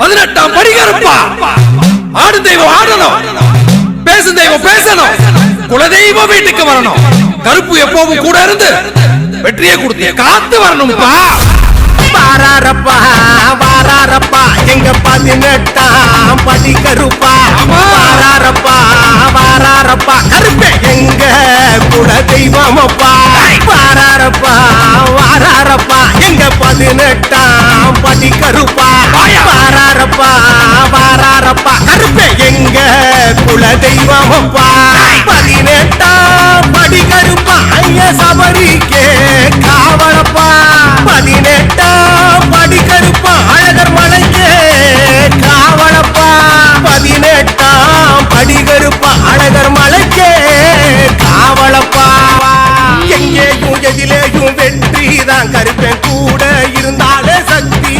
பதினெட்டாம் படிகருப்பா. ஆடும் தெய்வம் ஆடணும். பேசும் தெய்வம் பேசணும். குலதெய்வம் வீட்டுக்கு வரணும். கருப்பு எப்பவும் கூட இருந்து வெற்றியை கொடுத்து காத்து வரணும்ப்பா வாராரப்பா வாராரப்பா எங்க பதினெட்டாம் படி கருப்பா. வாராரப்பா வாராரப்பா கருப்பே எங்க குல தெய்வமப்பா வாராரப்பா வாராரப்பா எங்க பதினெட்டாம் படி கருப்பா அப்பா வாராரப்பா கருப்பே. எங்க குல தெய்வம் அப்பா பதினெட்டா படி கருப்பா. ஐய சபரிக்கே காவலப்பா. பதினெட்டா படி கருப்பா. அழகர் மலைக்கே காவலப்பா. பதினெட்டா படி கருப்பா. அழகர் மலைக்கே காவலப்பா. எங்கேயும் எதிலேயும் வெற்றி தான் கருப்பேன் கூட இருந்தாலே சக்தி.